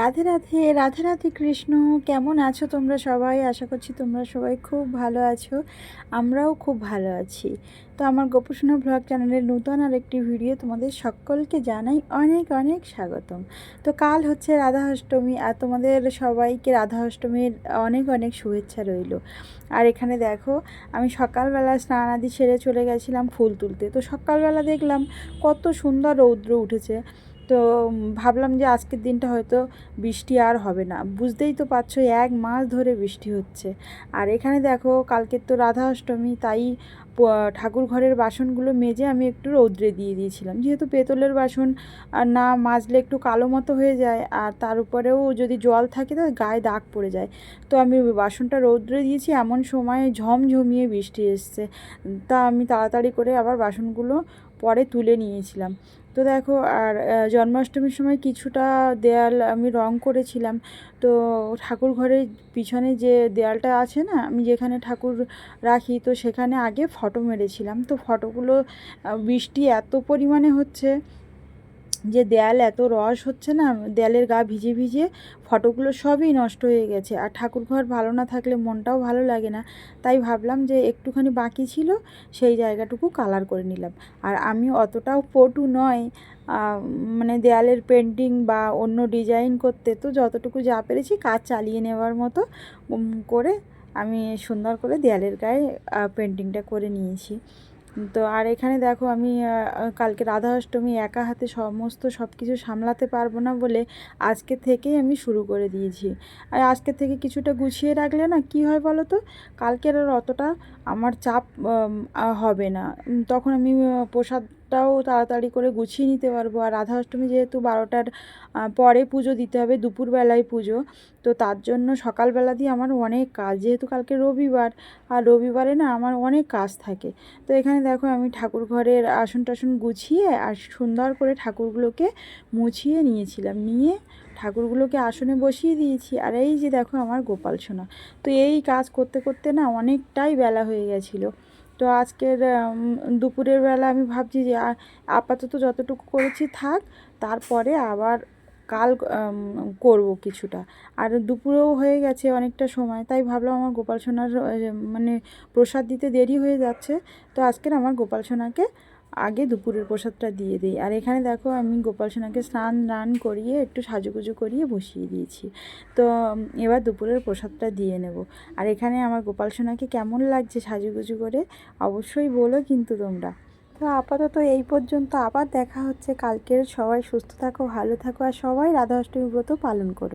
রাধে রাধে রাধে রাধে কৃষ্ণ। কেমন আছো তোমরা সবাই? আশা করছি তোমরা সবাই খুব ভালো আছো। আমরাও খুব ভালো আছি। তো আমার গোপসোনা ব্লগ চ্যানেলের নতুন আর একটি ভিডিও তোমাদের সকলকে জানাই অনেক অনেক স্বাগতম। তো কাল হচ্ছে রাধা অষ্টমী আর তোমাদের সবাইকে রাধা অষ্টমীর অনেক অনেক শুভেচ্ছা রইল। আর এখানে দেখো, আমি সকালবেলা স্নান আদি সেরে চলে গেছিলাম ফুল তুলতে। তো সকালবেলা দেখলাম কত সুন্দর রৌদ্র উঠেছে। তো ভাবলাম যে আজকের দিনটা হয়তো বৃষ্টি আর হবে না। বুঝতেই তো পারছ, এক মাস ধরে বৃষ্টি হচ্ছে। আর এখানে দেখো, কালকের তো রাধা অষ্টমী তাই ঠাকুর ঘরের বাসনগুলো মেজে আমি একটু রৌদ্রে দিয়ে দিয়েছিলাম। যেহেতু পেতলের বাসন না মাজলে একটু কালো মতো হয়ে যায়, আর তার উপরেও যদি জল থাকে তো গায়ে দাগ পড়ে যায়। তো আমি বাসনটা রৌদ্রে দিয়েছি, এমন সময় ঝমঝমিয়ে বৃষ্টি এসছে। তা আমি তাড়াতাড়ি করে আবার বাসনগুলো পরে তুলে নিয়েছিলাম। তো দেখো, আর জন্মাষ্টমীর সময় কিছুটা দেয়াল আমি রং করেছিলাম। তো ঠাকুর ঘরের পিছনে যে দেয়ালটা আছে না, আমি যেখানে ঠাকুর রাখি, তো সেখানে আগে ফটো মেরেছিলাম। তো ফটোগুলো বৃষ্টি এত পরিমাণে হচ্ছে যে দেয়াল এত রস হচ্ছে না, দেয়ালের গা ভিজে ভিজে ফটোগুলো সবই নষ্ট হয়ে গেছে। আর ঠাকুর ঘর ভালো না থাকলে মনটাও ভালো লাগে না। তাই ভাবলাম যে একটুখানি বাকি ছিল, সেই জায়গাটুকু কালার করে নিলাম। আর আমি অতটাও পটু নয় মানে দেয়ালের পেন্টিং বা অন্য ডিজাইন করতে তো যতটুকু যা পেরেছি কাজ চালিয়ে নেওয়ার মতো করে আমি সুন্দর করে দেয়ালের গায়ে পেন্টিংটা করে নিয়েছি। তো আর এখানে দেখো আমি কালকে রাধা অষ্টমী একা হাতে সমস্ত সব কিছু সামলাতে পারব না বলে আজকে থেকেই আমি শুরু করে দিয়েছি। আর আজকে থেকে কিছুটা গুছিয়ে রাখলে না কি হয় বলো তো? কালকের আর অতটা আমার চাপ হবে না। তখন আমি প্রসাদ টাও তাড়াতাড়ি করে গুছিয়ে নিতে পারব। আর রাধা অষ্টমী যেহেতু বারোটার পরে পুজো দিতে হবে, দুপুরবেলায় পুজো, তো তার জন্য সকালবেলা দিয়ে আমার অনেক কাজ। যেহেতু কালকে রবিবার, আর রবিবারে না আমার অনেক কাজ থাকে। তো এখানে দেখো আমি ঠাকুর ঘরের আসন টাসন গুছিয়ে আর সুন্দর করে ঠাকুরগুলোকে মুছিয়ে নিয়েছিলাম। নিয়ে ঠাকুরগুলোকে আসনে বসিয়ে দিয়েছি। আর এই যে দেখো আমার গোপাল সোনা। তো এই কাজ করতে করতে না অনেকটাই বেলা হয়ে গেছিল। তো আজকের দুপুরের বেলা আমি ভাবছি যে আপাতত যতটুকু করেছি থাক, তারপরে আবার কাল করব কিছুটা। আর দুপুরেও হয়ে গেছে অনেকটা সময়, তাই ভাবলাম আমার গোপাল সোনার মানে প্রসাদ দিতে দেরি হয়ে যাচ্ছে। তো আজকের আমার গোপাল সোনাকে আগে দুপুরের প্রসাদটা দিয়ে দিই। আর এখানে দেখো আমি গোপাল সোনাকে স্নান রান করিয়ে একটু সাজুগুজু করিয়ে বসিয়ে দিয়েছি। তো এবার দুপুরের প্রসাদটা দিয়ে নেব। আর এখানে আমার গোপাল সোনাকে কেমন লাগছে সাজুগুজু করে? অবশ্যই বলো কিন্তু তোমরা। তো আপাতত এই পর্যন্ত আবার দেখা হচ্ছে। কালকের সবাই সুস্থ থাকো, ভালো থাকো, আর সবাই রাধা অষ্টমী ব্রত পালন করো।